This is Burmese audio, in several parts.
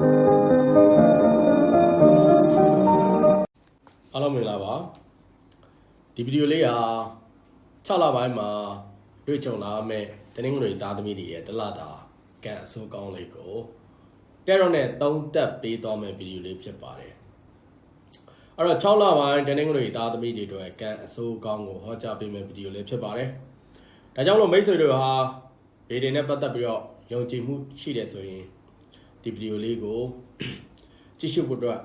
အားလုံးမင်္ဂလာပါဒီဗီဒီယိုလေးဟာ6လပိုင်းမှာတွေ့ကြုံလာမယ့်တနင်္ဂနွေသားသမီးတွေရဲ့တလတာကန်အဆိုးကောင်းလေးကိုတဲရော့နဲ့သုံးသက်ပေးသွားမယ့်ဗီဒီယိုလေးဖြစ်ပါတယ်အဲ့တော့6လပိုင်းတနင်္ဂနွေသားသမီးတွေအတွက်ကန်အဆိုးကောင်းကိုဟောကြားပေးမယ့်ဗီဒီယိုလေးဖြစ်ပါတယ်ဒါကြောင့်လို့မိတ်ဆွေတို့ဟာဗီဒီယိုနဲ့ပတ်သက်ပြီးတော့ယုံကြည်မှုရှိတယ်ဆိုရင် ဒီဗီဒီယိုလေးကိုကြည့်ရှုဖို့အတွက်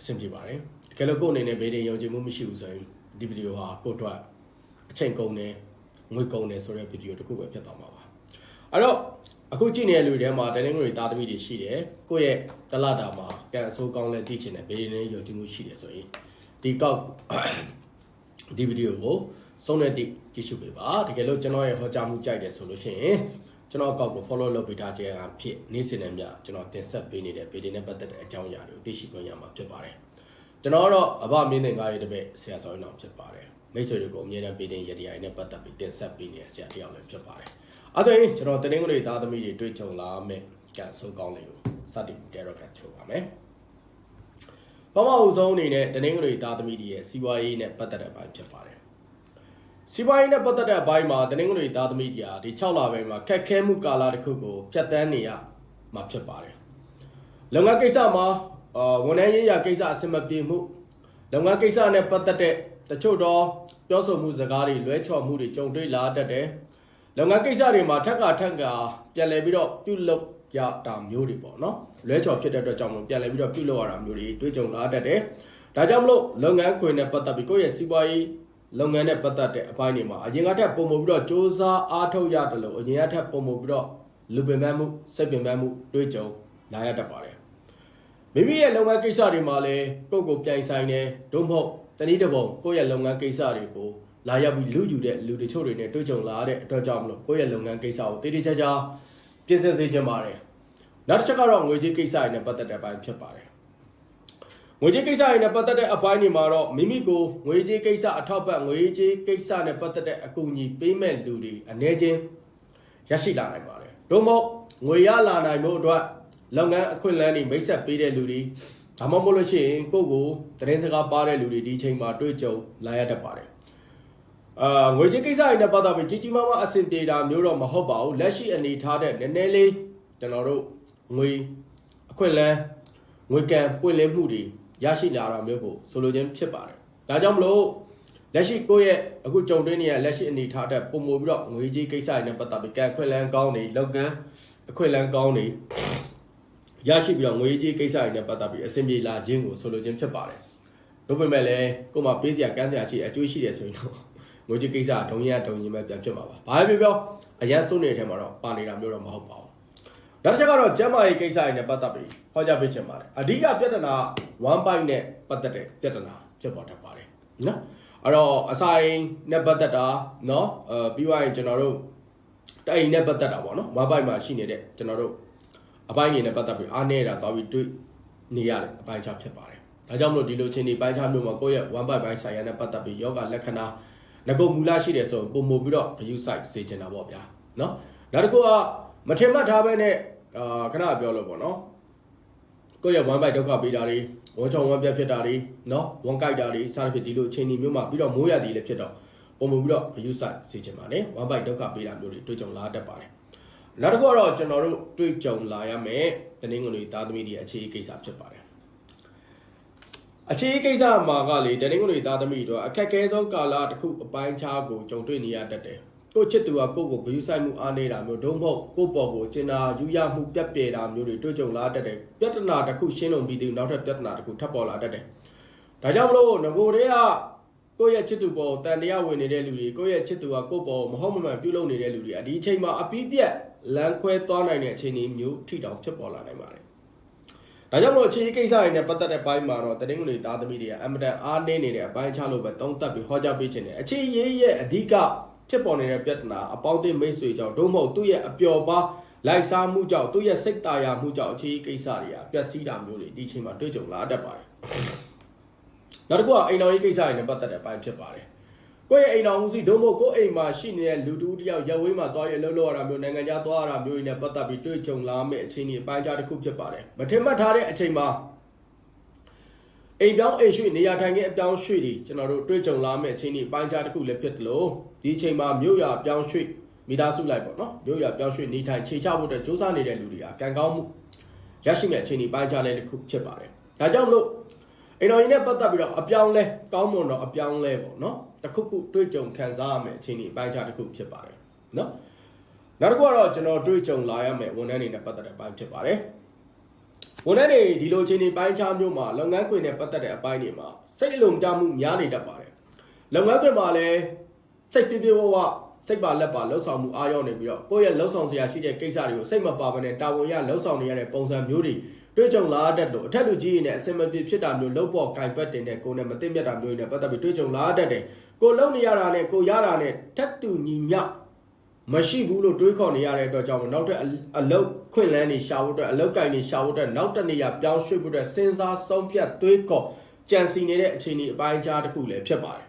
အဆင်ပြေပါတယ်တကယ်လို့ကိုယ့်အနေနဲ့ဘေးတွေယုံကြည်မှုမရှိဘူးဆိုရင်ဒီဗီဒီယိုဟာကိုယ့်အတွက်အချိန်ကုန်တယ်ငွေကုန်တယ်ဆိုတဲ့ဗီဒီယိုတစ်ခုပဲဖြစ်သွားမှာပါအဲ့တော့အခုကြည့်နေတဲ့လူတွေထဲမှာတနင်္ဂနွေသားသမီးတွေရှိတယ်ကိုယ့်ရဲ့တလတာမှာကန်အဆိုးကောင်းလဲသိချင်တယ်ဘေးတွေနဲ့ယုံကြည်မှုရှိတယ်ဆိုရင်ဒီကောက်ဒီဗီဒီယိုကိုဆုံးတဲ့တိကြည့်ရှုပေးပါတကယ်လို့ကျွန်တော်ရဲ့ဟောကြားမှုကြိုက်တယ်ဆိုလို့ရှိရင် ကျွန်တော်အကောက်ကို follow လုပ်ပေးထားခြင်းအဖြစ်နေ့စဉ်နဲ့မျှကျွန်တော်တင်ဆက်ပေးနေတဲ့ဗီဒီယိုနဲ့ပတ်သက်တဲ့အကြောင်းအရာတွေကိုသိရှိခွင့်ရမှာဖြစ်ပါတယ်ကျွန်တော်ကတော့အဘမင်းသင်ကားရဲ့တပည့်ဆရာစောင်းအောင်ဖြစ်ပါတယ်မိတ်ဆွေတွေကိုအမြဲတမ်းပေးတဲ့ရတရားနဲ့ပတ်သက်ပြီးတင်ဆက်ပေးနေတဲ့ဆရာတစ်ယောက်လည်းဖြစ်ပါတယ်အဲဆိုရင်ကျွန်တော်တနင်္ဂနွေသားသမီးတွေတွေ့ကြုံလာမယ့်ကံဆိုးကောင်းလေးကိုစတင်တဲတော့ကချိုးပါမယ်ပထမအဆုံးအနေနဲ့တနင်္ဂနွေသားသမီးတွေရဲ့စီးပွားရေးနဲ့ပတ်သက်တဲ့အပိုင်းဖြစ်ပါတယ် စီးပွားရေးနဲ့ပတ်သက်တဲ့အပိုင်းမှာတနင်္ဂနွေသားသမီးတွေဟာဒီ6လပိုင်းမှာခက်ခဲမှုကာလတစ်ခုကိုဖြတ်တန်းနေရမှာဖြစ်ပါတယ်။လုပ်ငန်းကိစ္စမှာအာဝန်ထမ်းရေးရာကိစ္စအဆင်မပြေမှုလုပ်ငန်းကိစ္စနဲ့ပတ်သက်တဲ့တချို့တော့ပြောဆိုမှုစကားတွေလွဲချော်မှုတွေကြုံတွေ့လာတတ်တယ်။လုပ်ငန်းကိစ္စတွေမှာထက်ကထက်ကပြန်လည်ပြီးတော့ပြုလုပ်ရတာမျိုးတွေပေါ့နော်။လွဲချော်ဖြစ်တဲ့အတွက်ကြောင့်မို့ပြန်လည်ပြီးတော့ပြုလုပ်ရတာမျိုးတွေတွေ့ကြုံလာတတ်တယ်။ဒါကြောင့်မလို့လုပ်ငန်းခွင်နဲ့ပတ်သက်ပြီးကိုယ့်ရဲ့စီးပွားရေး လုပ်ငန်းနဲ့ပတ်သက်တဲ့အပိုင်းတွေမှာအရင်ကထက်ပုံမပြီးတော့စ조사အားထုတ်ရတယ်လို့အရင်ကထက်ပုံမပြီးတော့လူပင်ပန်းမှုစိတ်ပင်ပန်းမှုတွေးကြုံလာရတတ်ပါတယ်မိမိရဲ့လုပ်ငန်းကိစ္စတွေမှာလည်းကိုယ့်ကိုယ်ပြိုင်ဆိုင်တယ်ဒုမဟုတ်တနည်းတစ်ပုံကိုယ့်ရဲ့လုပ်ငန်းကိစ္စတွေကိုလာရောက်ပြီးလူယူတဲ့လူတချို့တွေနဲ့တွေ့ကြုံလာတဲ့အတွက်ကြောင့်မလို့ကိုယ့်ရဲ့လုပ်ငန်းကိစ္စကိုတည်တည်ချာချာပြင်ဆင်စေချင်ပါတယ်နောက်တစ်ချက်ကတော့ငွေကြေးကိစ္စတွေနဲ့ပတ်သက်တဲ့အပိုင်းဖြစ်ပါတယ် ငွေကြေးကိစ္စတွေနဲ့ပတ်သက်တဲ့အပိုင်းတွေမှာတော့မိမိကိုငွေကြေးကိစ္စအထောက်ပံ့ငွေကြေးကိစ္စနဲ့ပတ်သက်တဲ့အကူအညီပေးမဲ့လူတွေအနေချင်းရရှိလာနိုင်ပါတယ်။တို့မို့ငွေရလာနိုင်မှုအတွက်လုပ်ငန်းအခွင့်အလမ်းတွေမိတ်ဆက်ပေးတဲ့လူတွေဒါမှမဟုတ်လို့ရှိရင်ကိုယ့်ကိုသတင်းစကားပါတဲ့လူတွေဒီချိန်မှာတွေ့ကြုံလာရတတ်ပါတယ်။အာငွေကြေးကိစ္စတွေနဲ့ပတ်သက်ပြီးကြီးကြီးမားမားအဆင်ပြေတာမျိုးတော့မဟုတ်ပါဘူး။လက်ရှိအနေထားတဲ့နည်းနည်းလေးကျွန်တော်တို့ငွေအခွင့်အလမ်းငွေကံပွင့်လင်းမှုတွေ ရရှိလာတာမျိုးကိုဆိုလိုခြင်းဖြစ်ပါတယ်။ဒါကြောင့်မလို့လက်ရှိကိုယ့်ရဲ့အခုကြုံတွေ့နေရလက်ရှိအနေထားတဲ့ပုံမူပြီးတော့ငွေကြေးကိစ္စတွေနဲ့ပတ်သက်ပြီးကံခွင့်လန်းကောင်းနေလောက်ကန်အခွင့်လန်းကောင်းနေရရှိပြီးတော့ငွေကြေးကိစ္စတွေနဲ့ပတ်သက်ပြီးအဆင်ပြေလာခြင်းကိုဆိုလိုခြင်းဖြစ်ပါတယ်။ဒါပေမဲ့လည်းကိုယ်မှာပေးစရာကမ်းစရာရှိအကျိုးရှိတယ်ဆိုရင်တော့ငွေကြေးကိစ္စကဒုံရဒုံရင်ပဲပြန်ဖြစ်မှာပါ။ဘာပဲပြောပြောအရန်ဆုံးနေတဲ့ထဲမှာတော့ပါနေတာမျိုးတော့မဟုတ်ပါဘူး။ နောက်တစ်ချက်ကတော့ကျမ်းမာရေးကိစ္စတွေနဲ့ပတ်သက်ပြီးဟောကြားပေးချင်ပါတယ်အဓိကပြဿနာ1 byte နဲ့ပတ်သက်တဲ့ပြဿနာဖြစ်ပေါ်တတ်ပါတယ်နော်အဲ့တော့အဆိုင်နဲ့ပတ်သက်တာနော်အဲပြီးသွားရင်ကျွန်တော်တို့တိုင်နဲ့ပတ်သက်တာပေါ့နော်1 byte မှာရှိနေတဲ့ကျွန်တော်တို့အပိုင်းတွေနဲ့ပတ်သက်ပြီးအားနေတာသွားပြီးတွေ့နေရတဲ့အပိုင်းခြားဖြစ်ပါတယ်ဒါကြောင့်မလို့ဒီလိုချင်းဒီပိုင်းခြားမျိုးမှာကိုယ့်ရဲ့1 byte ပိုင်းဆိုင်ရာနဲ့ပတ်သက်ပြီးယောဂလက္ခဏာငကုမူလရှိတယ်ဆိုရင်ပုံမပြီးတော့ view site စေချင်တာပေါ့ဗျာနော်နောက်တစ်ခုကမထင်မှတ်ထားပဲနဲ့ အာခဏပြောလို့ပေါ့နော်ကိုယ့်ရဲ့ one byte ဒုက္ခပေးတာတွေဝန်ချောင်ဝန်ပြတ်ဖြစ်တာတွေနော်ဝန်ကြိုက်တာတွေစသဖြင့်ဒီလိုအချိန်ဒီမျိုးမှာပြီးတော့မိုးရသည်လည်းဖြစ်တော့ပုံမပြီးတော့ view site စေချင်ပါတယ် one byte ဒုက္ခပေးတာမျိုးတွေတွေ့ကြုံလာတတ်ပါတယ်နောက်တစ်ခုကတော့ကျွန်တော်တို့တွေ့ကြုံလာရမယ်တနင်္ဂနွေသားသမီးတွေအခြေအကိစ္စဖြစ်ပါတယ်အခြေအကိစ္စမှာကလေတနင်္ဂနွေသားသမီးတို့အခက်အခဲဆုံးကာလတစ်ခုအပိုင်းခြားကိုကြုံတွေ့နေရတတ်တယ်။ ကိုယ့်ချစ်သူကကိုယ့်ကိုဂရုစိုက်မှုအားနေတာမျိုးဒုံမဟုတ်ကိုယ့်ပေါ်ကိုကျင်နာယူရမှုပြက်ပြဲတာမျိုးတွေတွေ့ကြုံလာတတ်တယ်။ပြဿနာတစ်ခုရှင်းလို့ပြီးသေးနောက်ထပ်ပြဿနာတစ်ခုထပ်ပေါ်လာတတ်တယ်။ဒါကြောင့်မလို့ငကိုတွေကကိုယ့်ရဲ့ချစ်သူပေါ်တန်တရားဝင်နေတဲ့လူတွေကိုယ့်ရဲ့ချစ်သူကကိုယ့်ပေါ်မဟုတ်မမှန်ပြုလုပ်နေတဲ့လူတွေအဒီအချိန်မှာအပီးပြက်လမ်းခွဲသွားနိုင်တဲ့အခြေအနေမျိုးထိတောင်ဖြစ်ပေါ်လာနိုင်ပါတယ်။ဒါကြောင့်မလို့အခြေအကိစ္စတွေနဲ့ပတ်သက်တဲ့ဘိုင်းမှာတော့တနင်္ဂနွေသားသမီးတွေကအမတန်အားနည်းနေတဲ့အပိုင်းခြားလို့ပဲတုံးတက်ပြီးဟောကြားပေးခြင်းတယ်အခြေရေးရဲ့အဓိက ဖြစ်ပေါ်နေတဲ့ပြဿနာအပေါင်းအသင်းမိတ်ဆွေကြောင့်ဒုမဟုတ်သူ့ရဲ့အပျော်ပါလိုက်စားမှုကြောင့်သူ့ရဲ့စိတ်တာယာမှုကြောင့်အခြေအကိစ္စတွေကပျက်စီးတာမျိုးတွေဒီအချိန်မှာတွေ့ကြုံလာတတ်ပါတယ်နောက်တစ်ခုကအိမ်တော်ရေးကိစ္စတွေနဲ့ပတ်သက်တဲ့အပိုင်းဖြစ်ပါတယ်ကိုယ့်ရဲ့အိမ်တော်ဦးစီးဒုမို့ကိုယ့်အိမ်မှာရှိနေတဲ့လူတူတယောက်ရက်ဝေးမှာသွားရလှုပ်လှုပ်ရတာမျိုးနိုင်ငံခြားသွားရတာမျိုးတွေနဲ့ပတ်သက်ပြီးတွေ့ကြုံလာမယ့်အခြေအနေအပိုင်းခြားတစ်ခုဖြစ်ပါတယ်မထင်မှတ်ထားတဲ့အချိန်မှာ အိမ်ပြောင်းအိမ်ရွှေ့နေရာထိုင်ခင်းအပြောင်းရွှေ့တွေကျွန်တော်တို့တွေ့ကြုံလာမယ့်အခြေအနေအပိုင်းခြားတစ်ခုလည်းဖြစ်တယ်လို့ဒီအချိန်မှာမြို့ရပြောင်းရွှေ့မိသားစုလိုက်ပေါ့နော်မြို့ရပြောင်းရွှေ့နေထိုင်ခြေချဖို့အတွက်စူးစမ်းနေတဲ့လူတွေကကံကောင်းမှုရရှိမယ့်အခြေအနေပိုင်းခြားလည်းတစ်ခုဖြစ်ပါတယ်ဒါကြောင့်မလို့အိမ်တော်ကြီးနဲ့ပတ်သက်ပြီးတော့အပြောင်းလဲကောင်းမွန်တော့အပြောင်းလဲပေါ့နော်တခုခုတွေ့ကြုံခံစားရမယ်အခြေအနေအပိုင်းခြားတစ်ခုဖြစ်ပါတယ်နော်နောက်တစ်ခုကတော့ကျွန်တော်တွေ့ကြုံလာရမယ်ဝန်ထမ်းတွေနဲ့ပတ်သက်တဲ့အပိုင်းဖြစ်ပါတယ် ဝန်ထမ်းတွေဒီလိုအခြေအနေပိုင်းခြားမျိုးမှာလုပ်ငန်းခွင်နဲ့ပတ်သက်တဲ့အပိုင်းတွေမှာစိတ်အလုံးကြမှုများနေတတ်ပါတယ်လုပ်ငန်းခွင်မှာလည်းစိတ်ပြပြဝဝစိတ်ပါလက်ပါလှုပ်ဆောင်မှုအားရောက်နေပြီးတော့ကိုယ့်ရဲ့လှုပ်ဆောင်စရာရှိတဲ့ကိစ္စတွေကိုစိတ်မပါဘဲနဲ့တာဝန်ရလှုပ်ဆောင်နေရတဲ့ပုံစံမျိုးတွေတွေ့ကြုံလာတတ်လို့အထက်လူကြီးတွေနဲ့အစင်မပြေဖြစ်တာမျိုးလှုပ်ပေါ်ကင်ပတ်တင်တဲ့ကိုယ်နဲ့မသိမြတ်တာမျိုးတွေနဲ့ပတ်သက်ပြီးတွေ့ကြုံလာတတ်တယ်ကိုလှုပ်နေရတာနဲ့ကိုရတာနဲ့ထက်တူညီမျှ မရှိဘူးလို့တွေးခေါ်နေရတဲ့အတွက်ကြောင့်နောက်ထပ်အလုတ်ခွင့်လန်းနေရှာဖို့အတွက်အလုတ်ကင်နေရှာဖို့အတွက်နောက်တစ်နေရာပြောင်းရွှေ့ဖို့အတွက်စဉ်းစားဆုံးဖြတ်တွေးခေါ်ကြံစီနေတဲ့အခြေအနေအပိုင်းအခြားတစ်ခုလည်းဖြစ်ပါတယ်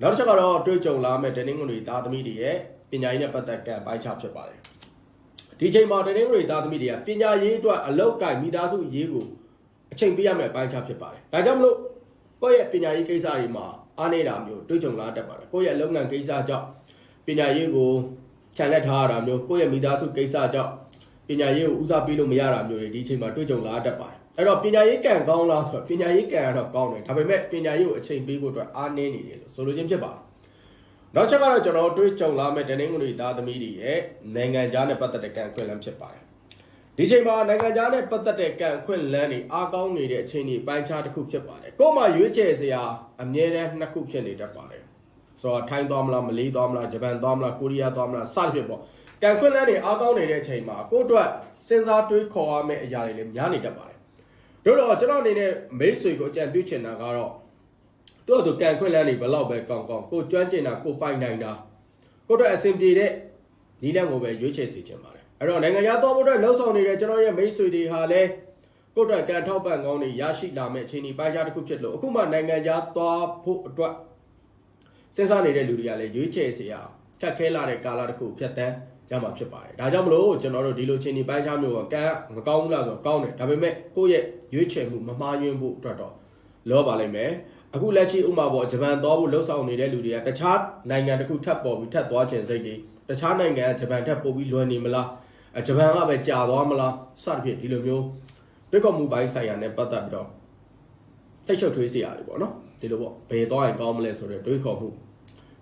နောက်တစ်ချက်ကတော့တွေးကြုံလာမဲ့ဒင်းငွေသားသမီးတွေရဲ့ပညာရေးနဲ့ပတ်သက်ကံအပိုင်းခြားဖြစ်ပါတယ်ဒီချိန်မှာတနင်္ဂနွေသားသမီးတွေကပညာရေးအတွက်အလောက်ကင်မိသားစုရေးကိုအချိန်ပေးရမယ့်အပိုင်းခြားဖြစ်ပါတယ်။ဒါကြောင့်မလို့ကိုယ့်ရဲ့ပညာရေးကိစ္စတွေမှာအားနေတာမျိုးတွေးကြုံလာတတ်ပါတယ်။ကိုယ့်ရဲ့လုပ်ငန်းကိစ္စကြောင့်ပ ညာရေးကိုခြံလက်ထားရတာမျိုးကိုယ့်ရဲ့မိသားစုကိစ္စကြောင့်ပညာရေးကိုဦးစားပေးလို့မရတာမျိုးတွေဒီချိန်မှာတွေးကြုံလာတတ်ပါတယ်။အဲ့တော့ပညာရေးကံကောင်းလားဆိုတော့ပညာရေးကံကတော့ကောင်းတယ်။ဒါပေမဲ့ပညာရေးကိုအချိန်ပေးဖို့အတွက်အားနည်းနေတယ်လို့ဆိုလိုခြင်းဖြစ်ပါတယ်။နောက်ချက်ကတော့ကျွန်တော်တွေးကြုံလာမဲ့တနင်္ဂနွေသားသမီးတွေရဲ့နိုင်ငံခြားနဲ့ပတ်သက်တဲ့ကံအခွင့်အလမ်းဖြစ်ပါတယ်။ဒီချိန်မှာနိုင်ငံခြားနဲ့ပတ်သက်တဲ့ကံအခွင့်အလမ်းတွေအားကောင်းနေတဲ့အခြေအနေပိုင်းခြားတစ်ခုဖြစ်ပါတယ်။ကို့မှာရွေးချယ်စရာအမြဲတမ်းနှစ်ခုဖြစ်နေတတ်ပါတယ်။ ဆိုတော့ထိုင်းသွားမလားမလေးသွားမလားဂျပန်သွားမလားကိုရီးယားသွားမလားစသဖြင့်ပေါ့။ကံခွင့်လန်းတွေအားကောင်းနေတဲ့အချိန်မှာကို့အတွက်စဉ်းစားတွေးခေါ်ရမယ့်အရာတွေလည်းများနေတတ်ပါတယ်။တို့တော့ကျွန်တော်အနေနဲ့မိတ်ဆွေကိုအကြံပြုချင်တာကတော့သူ့အတူကံခွင့်လန်းတွေဘလောက်ပဲကောင်းကောင်းကိုကျွမ်းကျင်တာကိုပိုင်နိုင်တာကိုအတွက်အဆင်ပြေတဲ့နီးလန်းကိုပဲရွေးချယ်စီချင်ပါတယ်အဲ့တော့နိုင်ငံခြားသွားဖို့အတွက်လှုံ့ဆော်နေတဲ့ကျွန်တော်ရဲ့မိတ်ဆွေတွေဟာလည်းကိုအတွက်ကံထောက်ပံ့ကောင်းတွေရရှိလာမယ့်အခြေအနေပိုင်းခြားတစ်ခုဖြစ်လို့အခုမှနိုင်ငံခြားသွားဖို့အတွက် စဉ်းစားနေတဲ့လူတွေကလည်းရွေးချယ်စီရခက်ခဲလာတဲ့ကာလတစ်ခုဖြတ်တန်းရမှာဖြစ်ပါတယ်ဒါကြောင့်မလို့ကျွန်တော်တို့ဒီလိုအခြေအနေပိုင်းခြားမျိုးကကံမကောင်းဘူးလားဆိုတော့ကောင်းတယ်ဒါပေမဲ့ကိုယ့်ရဲ့ရွေးချယ်မှုမမှားယွင်းဖို့အတွက်တော့လောပါလိမ့်မယ်အခုလက်ရှိဥမာပေါ့ဂျပန်သွားဖို့လှုပ်ဆောင်နေတဲ့လူတွေကတခြားနိုင်ငံတစ်ခုထပ်ပေါ်ပြီးထပ်သွားခြင်းစိတ်တွေတခြားနိုင်ငံကဂျပန်ထပ်ပို့ပြီးလွယ်နေမလားအဲဂျပန်ကပဲကြာသွားမလားစသဖြင့်ဒီလိုမျိုးတွေးခေါ်မှုပိုင်းဆိုင်ရာနဲ့ပတ်သက်ပြီးတော့စိတ်ချုပ်ထွေးစေရတယ်ပေါ့နော် ဒီလိုပေါ့ဘယ်သွားရင်ကောင်းမလဲဆိုတော့တွေးခေါ်မှု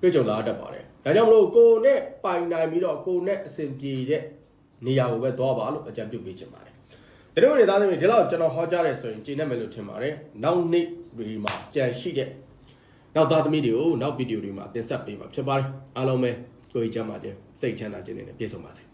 တွေးကြုံလာတတ်ပါတယ်ဒါကြောင့်မလို့ကိုနဲ့ပိုင်နိုင်ပြီးတော့ကိုနဲ့အဆင်ပြေတဲ့နေရာကိုပဲသွားပါလို့အကြံပြုပေးချင်ပါတယ်ဒီလိုနေသားသမီးဒီလောက်ကျွန်တော်ဟောကြားတယ်ဆိုရင်ကျေနပ်မယ်လို့ထင်ပါတယ်နောက်နေ့တွေမှာကြံရှိတဲ့နောက်သားသမီးတွေကိုနောက်ဗီဒီယိုတွေမှာတင်ဆက်ပေးမှာဖြစ်ပါတယ်အားလုံးပဲကိုကြီးချမ်းပါခြင်းစိတ်ချမ်းသာခြင်းတွေနဲ့ပြည့်စုံပါစေ